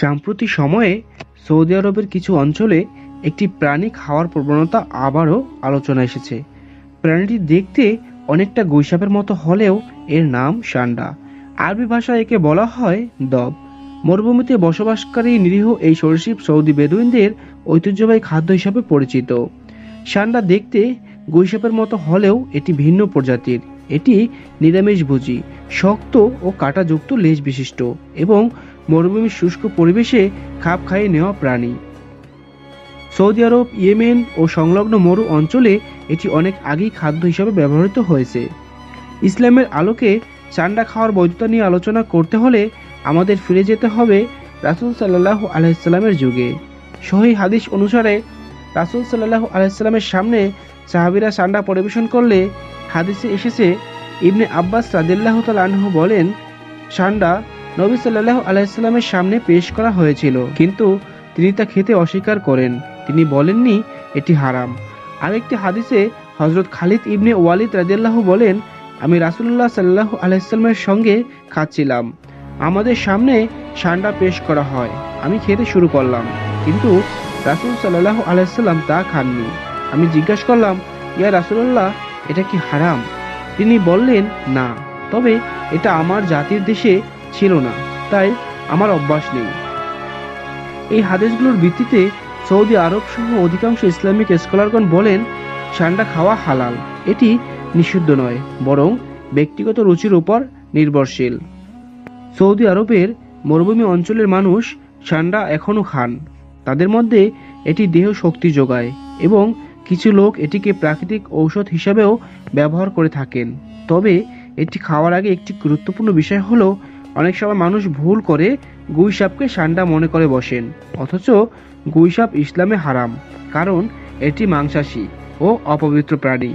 সাম্প্রতিক সময়ে সৌদি আরবের কিছু অঞ্চলে একটি প্রাণী খাওয়ার প্রবণতা আবারও আলোচনা এসেছে। প্রাণীটি দেখতে অনেকটা গৈসাপের মতো হলেও এর নাম সান্ডা। আরবি ভাষায় একে বলা হয় দব। মরুভূমিতে বসবাসকারী নিরীহ এই সরীসৃপ সৌদি বেদুইনদের ঐতিহ্যবাহী খাদ্য হিসাবে পরিচিত। সান্ডা দেখতে গৈসাপের মতো হলেও এটি ভিন্ন প্রজাতির। এটি নিরামিষভোজী, শক্ত ও কাঁটাযুক্ত লেজ বিশিষ্ট এবং মরুভূমির শুষ্ক পরিবেশে খাপ খাইয়ে নেওয়া প্রাণী। সৌদি আরব, ইয়েমেন ও সংলগ্ন মরু অঞ্চলে এটি অনেক আগেই খাদ্য হিসাবে ব্যবহৃত হয়েছে। ইসলামের আলোকে চান্ডা খাওয়ার বৈধতা নিয়ে আলোচনা করতে হলে আমাদের ফিরে যেতে হবে রাসুল সাল্লাহ আলাইসাল্লামের যুগে। সহি হাদিস অনুসারে রাসুল সাল্লাহ আলাইসাল্লামের সামনে সাহাবিরা চান্ডা পরিবেশন করলে হাদিসে এসেছে, ইবনে আব্বাস রাদিল্লাহ আনহু বলেন সান্ডা নবী সাল্লাহ আলাইসাল্লামের সামনে পেশ করা হয়েছিল। কিন্তু তিনি তা খেতে অস্বীকার করেন। তিনি বলেননি, এটি হারাম। আরেকটি হাদিসে হজরত খালিদ ইবনে ওয়ালিদ রাদিয়াল্লাহু বলেন, আমি রাসুল্লাহ সাল্লাহ আলাইসাল্লামের সঙ্গে খাচ্ছিলাম। আমাদের সামনে সান্ডা পেশ করা হয়। আমি খেতে শুরু করলাম। কিন্তু রাসুল সাল্লাহ আলাইসাল্লাম তা খাননি। আমি জিজ্ঞাসা করলাম, ইয়া রাসুল্লাহ এটা কি হারাম? তিনি বললেন, না। তবে এটা আমার জাতির দেশে ছিল না, তাই আমার অভ্যাস নেই। এই হাদিসগুলোর ভিত্তিতে সৌদি আরব সহ অধিকাংশ ইসলামিক স্কলারগণ বলেন, সান্ডা খাওয়া হালাল, এটি নিষিদ্ধ নয়, বরং ব্যক্তিগত রুচির উপর নির্ভরশীল। সৌদি আরবের মরুভূমি অঞ্চলের মানুষ সান্ডা এখনও খান। তাদের মধ্যে এটি দেহ শক্তি যোগায় এবং কিছু লোক এটিকে প্রাকৃতিক ঔষধ হিসাবেও ব্যবহার করে থাকেন। তবে এটি খাওয়ার আগে একটি গুরুত্বপূর্ণ বিষয় হলো অনেক সময় মানুষ ভুল করে গুইসাপকে সান্ডা মনে করে বসেন। অথচ গুইসাপ ইসলামে হারাম, কারণ এটি মাংসাশী ও অপবিত্র প্রাণী।